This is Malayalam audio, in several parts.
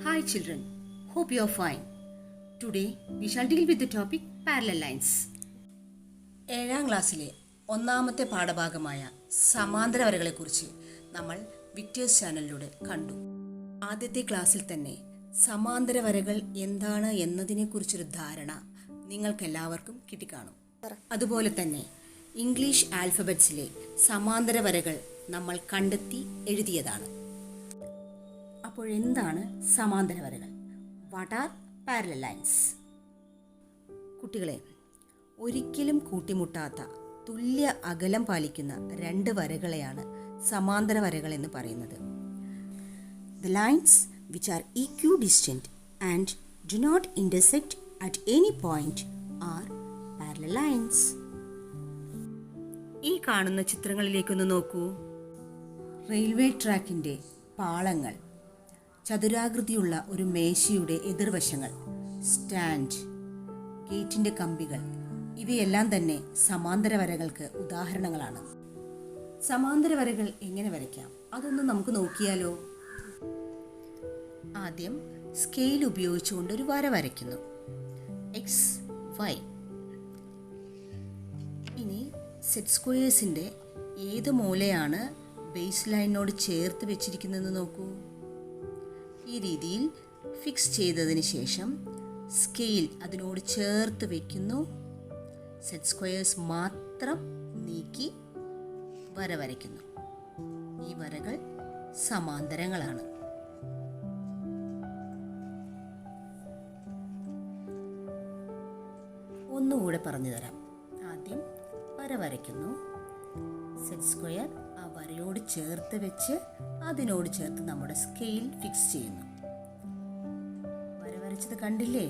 Hi children, hope you are fine. Today we shall deal with the topic parallel lines. ഏഴാം ക്ലാസ്സിലെ ഒന്നാമത്തെ പാഠഭാഗമായ സമാന്തര വരകളെക്കുറിച്ച് നമ്മൾ വിക്ടേഴ്സ് ചാനലിലൂടെ കണ്ടു ആദ്യത്തെ ക്ലാസ്സിൽ തന്നെ സമാന്തര വരകൾ എന്താണ് എന്നതിനെക്കുറിച്ചൊരു ധാരണ നിങ്ങൾക്കെല്ലാവർക്കും കിട്ടിക്കാണും അതുപോലെ തന്നെ ഇംഗ്ലീഷ് ആൽഫബറ്റ്സിലെ സമാന്തര വരകൾ നമ്മൾ കണ്ടെത്തി എഴുതിയതാണ് അപ്പോൾ എന്താണ് സമാന്തര വരകൾ വാട്ട് ആർ പാരലൽ ലൈൻസ് കുട്ടികളെ ഒരിക്കലും കൂട്ടിമുട്ടാത്ത തുല്യ അകലം പാലിക്കുന്ന രണ്ട് വരകളെയാണ് സമാന്തര വരകൾ എന്ന് പറയുന്നത്. The lines which are equidistant and do not intersect at any point are parallel lines ഈ കാണുന്ന ചിത്രങ്ങളിലേക്കൊന്ന് നോക്കൂ. റെയിൽവേ ട്രാക്കിന്റെ പാളങ്ങൾ ചതുരാകൃതിയുള്ള ഒരു മേശയുടെ എതിർവശങ്ങൾ സ്റ്റാൻഡ് ഗേറ്റിന്റെ കമ്പികൾ ഇവയെല്ലാം തന്നെ സമാന്തര വരകൾക്ക് ഉദാഹരണങ്ങളാണ്. സമാന്തര വരകൾ എങ്ങനെ വരയ്ക്കാം? അതൊന്ന് നമുക്ക് നോക്കിയാലോ? ആദ്യം സ്കെയിൽ ഉപയോഗിച്ചുകൊണ്ട് ഒരു വര വരയ്ക്കുന്നു. എക്സ് വൈ ഇനി സെറ്റ് സ്ക്വയേഴ്സിന്റെ ഏത് മൂലയാണ് ബേസ് ലൈനിനോട് ചേർത്ത് വെച്ചിരിക്കുന്നതെന്ന് നോക്കൂ. ഈ രീതിയിൽ ഫിക്സ് ചെയ്തതിന് ശേഷം സ്കെയിൽ അതിനോട് ചേർത്ത് വെക്കുന്നു. സെറ്റ് സ്ക്വയേഴ്സ് മാത്രം നീക്കി വര വരയ്ക്കുന്നു. ഈ വരകൾ സമാന്തരങ്ങളാണ്. ഒന്നുകൂടെ പറഞ്ഞു തരാം. ആദ്യം വര വരയ്ക്കുന്നു. സെറ്റ് സ്ക്വയർ ആ വരയോട് ചേർത്ത് വെച്ച് അതിനോട് ചേർത്ത് നമ്മുടെ സ്കെയിൽ ഫിക്സ് ചെയ്യുന്നു. വര വരച്ചത് കണ്ടില്ലേ?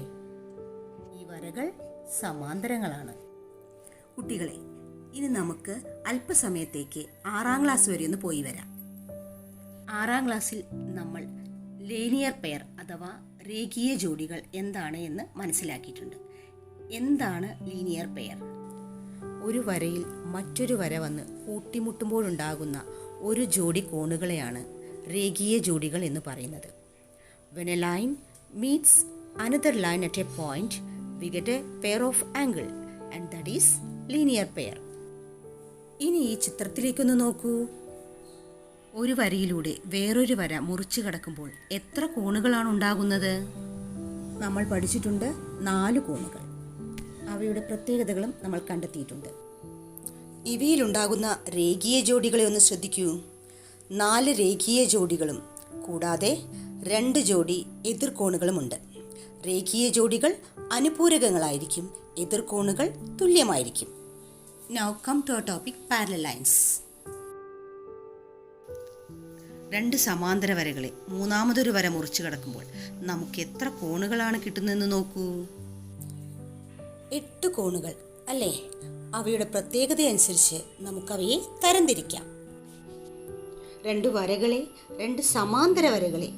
ഈ വരകൾ സമാന്തരങ്ങളാണ്. കുട്ടികളെ ഇനി നമുക്ക് അല്പസമയത്തേക്ക് ആറാം ക്ലാസ് വരെ ഒന്ന് പോയി വരാം. ആറാം ക്ലാസ്സിൽ നമ്മൾ ലീനിയർ പെയർ അഥവാ രേഖീയ ജോഡികൾ എന്താണ് എന്ന് മനസ്സിലാക്കിയിട്ടുണ്ട്. എന്താണ് ലീനിയർ പെയർ ഒരു വരയിൽ മറ്റൊരു വര വന്ന് കൂട്ടിമുട്ടുമ്പോഴുണ്ടാകുന്ന ഒരു ജോഡി കോണുകളെയാണ് രേഖീയ ജോഡികൾ എന്ന് പറയുന്നത്. When a line meets another line at a point we get a pair of angle and that is linear pair ഇനി ഈ ചിത്രത്തിലേക്കൊന്ന് നോക്കൂ. ഒരു വരിയിലൂടെ വേറൊരു വര മുറിച്ചു കടക്കുമ്പോൾ എത്ര കോണുകളാണ് ഉണ്ടാകുന്നത്? നമ്മൾ പഠിച്ചിട്ടുണ്ട് നാല് കോണുകൾ. അവയുടെ പ്രത്യേകതകളും നമ്മൾ കണ്ടെത്തിയിട്ടുണ്ട്. ഇവയിലുണ്ടാകുന്ന രേഖീയ ജോഡികളെ ഒന്ന് ശ്രദ്ധിക്കൂ. നാല് രേഖീയ ജോഡികളും കൂടാതെ രണ്ട് ജോഡി എതിർകോണുകളുമുണ്ട് രേഖീയ ജോഡികൾ അനുപൂരകങ്ങളായിരിക്കും എതിർകോണുകൾ തുല്യമായിരിക്കും. നൗ കം ടു ആ ടോപ്പിക് പാരലൽ ലൈൻസ് രണ്ട് സമാന്തര വരകളെ മൂന്നാമതൊരു വര മുറിച്ചു കടക്കുമ്പോൾ നമുക്ക് എത്ര കോണുകളാണ് കിട്ടുന്നതെന്ന് നോക്കൂ. എട്ട് കോണുകൾ അല്ലേ? അവയുടെ പ്രത്യേകത അനുസരിച്ച് നമുക്കവയെ തരംതിരിക്കാം. രണ്ട് വരകളെ രണ്ട് സമാന്തര വരകളെ.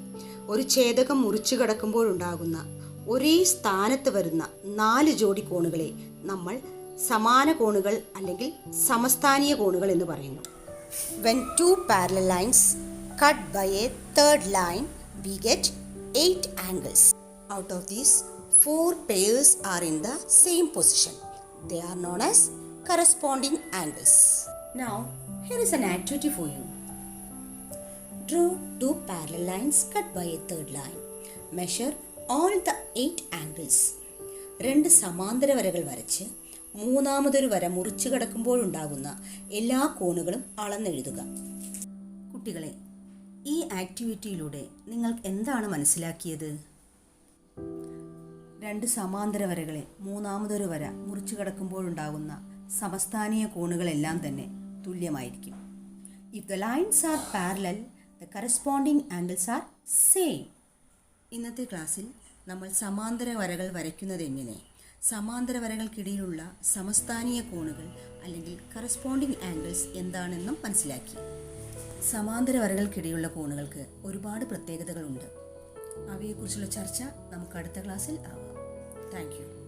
ഒരു ഛേദകം മുറിച്ചു കടക്കുമ്പോഴുണ്ടാകുന്ന ഒരേ സ്ഥാനത്ത് വരുന്ന നാല് ജോഡി കോണുകളെ നമ്മൾ സമാന കോണുകൾ അല്ലെങ്കിൽ സമസ്ഥാനീയ കോണുകൾ എന്ന് പറയുന്നു. When two parallel lines cut by a third line, we get 8 angles. Out of these, 4 pairs are in the same position. They are known as corresponding angles. Now, here is an activity for you. Draw two parallel lines cut by a third line. Measure all the eight angles. രണ്ട് സമാന്തര വരകൾ വരച്ച് മൂന്നാമതൊരു വര മുറിച്ചു കടക്കുമ്പോഴുണ്ടാകുന്ന എല്ലാ കോണുകളും അളന്നെഴുതുക കുട്ടികളെ ഈ ആക്ടിവിറ്റിയിലൂടെ നിങ്ങൾ എന്താണ് മനസ്സിലാക്കിയത് രണ്ട് സമാന്തര വരകളെ മൂന്നാമതൊരു വര മുറിച്ചു കടക്കുമ്പോഴുണ്ടാകുന്ന സമസ്ഥാനീയ കോണുകളെല്ലാം തന്നെ തുല്യമായിരിക്കും. If the lines are parallel the corresponding angles are same ഇന്നത്തെ ക്ലാസ്സിൽ നമ്മൾ സമാന്തര വരകൾ വരയ്ക്കുന്നത് എങ്ങനെ? സമാന്തര വരകൾക്കിടയിലുള്ള സമസ്ഥാനീയ കോണുകൾ അല്ലെങ്കിൽ കറസ്പോണ്ടിങ് ആംഗിൾസ് എന്താണെന്നും മനസ്സിലാക്കി. സമാന്തര വരകൾക്കിടയിലുള്ള കോണുകൾക്ക് ഒരുപാട് പ്രത്യേകതകളുണ്ട്. അവയെക്കുറിച്ചുള്ള ചർച്ച നമുക്ക് അടുത്ത ക്ലാസ്സിൽ ആവാം. Thank you.